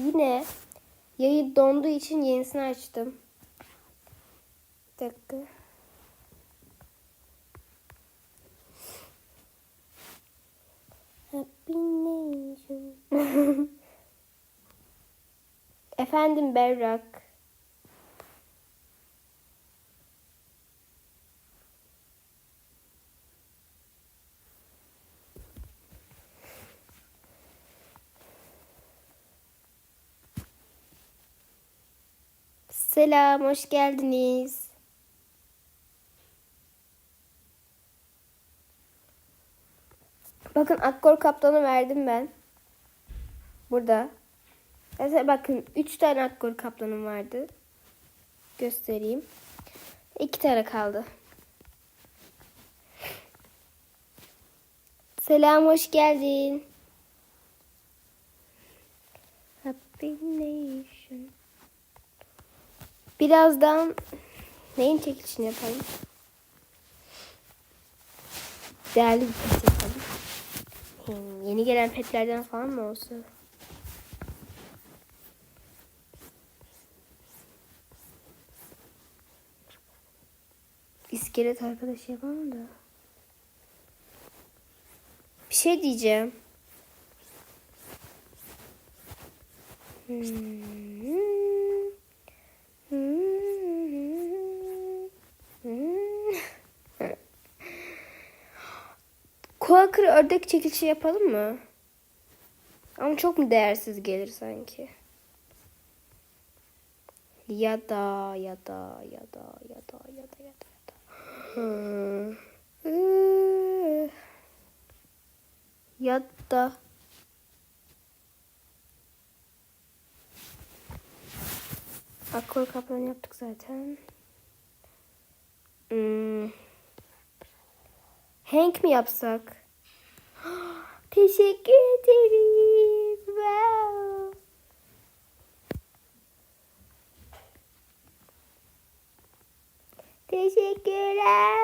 Yine yayı donduğu için yenisini açtım. Bir dakika. Happy. Efendim Berrak. Selam, hoş geldiniz. Bakın akkor kaptanı verdim ben. Burada. Mesela bakın 3 tane akkor kaplanım vardı. Göstereyim. 2 tane kaldı. Selam, hoş geldin. Happy Nation. Birazdan neyin çekilişini yapalım? Değerli bir pet yapalım. Hmm, yeni gelen petlerden falan mı olsa? İskelet arkadaş yapalım da. Bir şey diyeceğim. Hmm. Quaker ördek çekilişi yapalım mı? Ama çok mu değersiz gelir sanki? Ya da ya da ya da ya da ya da ya da ya da. Ya da Akkor kaplan yaptık zaten. Hmm. Hank mi yapsak? Teşekkür ederim. Wow. Teşekkürler.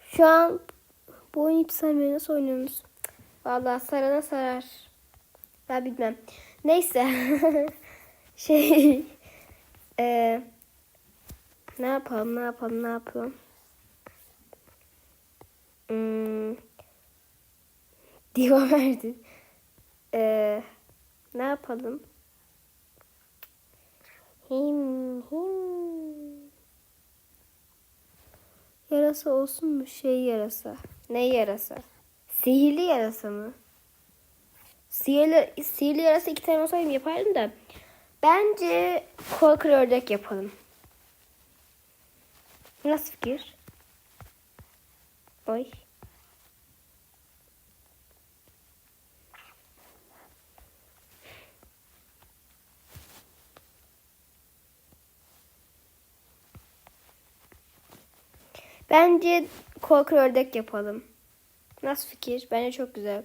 Şu an bu oyunu hiç. Nasıl oynuyorsunuz? Vallahi sarana sarar. Ben bilmem. Neyse. şey. e, ne yapalım, ne yapalım, ne yapalım? Hmm, diva verdi. E, ne yapalım? Him, him. Yarasa olsun mu? Şey yarasa. Ne yarasa? Sihirli yarasa mı? Sihirli, sihirli yarasa iki tane olsaydım yapardım da. Bence korkur ördek yapalım. Nasıl fikir? Oy. Bence korkur ördek yapalım. Nasıl fikir? Bence çok güzel.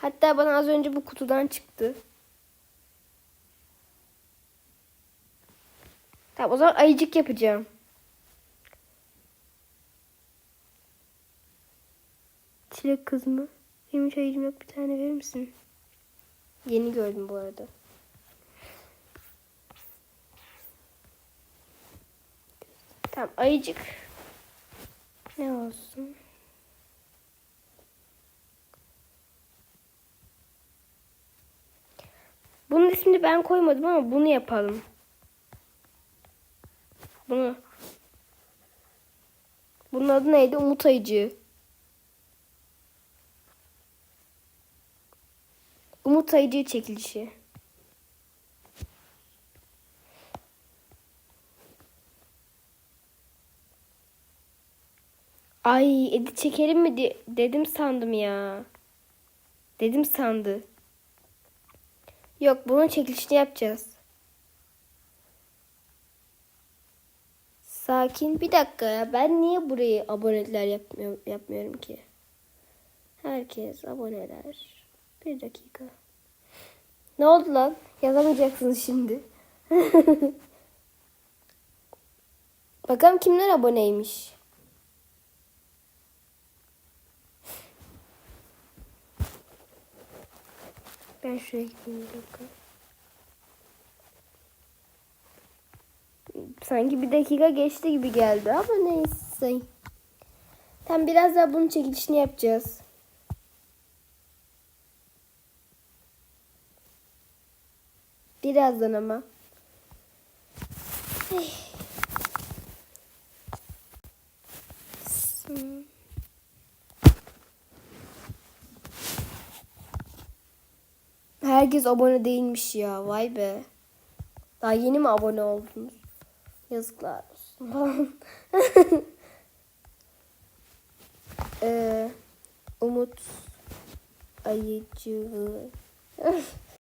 Hatta bana az önce bu kutudan çıktı. Tamam o zaman ayıcık yapacağım. Çilek kız mı? Benim hiç ayıcım yok bir tane verir misin? Yeni gördüm bu arada. Tamam ayıcık. Ne olsun? Bunun ismini ben koymadım ama bunu yapalım. Bunu. Bunun adı neydi? Umut Ayıcı. Umut Ayıcı çekilişi. Ay edit çekelim mi de- dedim sandım ya. Dedim sandı. Yok bunun çekilişini yapacağız. Sakin bir dakika ya. Ben niye burayı aboneler yapmıyorum, yapmıyorum ki? Herkes aboneler. Bir dakika. Ne oldu lan? Yazamayacaksınız şimdi. Bakalım kimler aboneymiş. Ben şuraya gideyim bir dakika. Sanki bir dakika geçti gibi geldi ama neyse. Tam biraz daha bunun çekilişini yapacağız. Birazdan ama. Herkes abone değilmiş ya. Vay be. Daha yeni mi abone oldunuz? Yazıklar olsun. ee, Umut Ayıcı.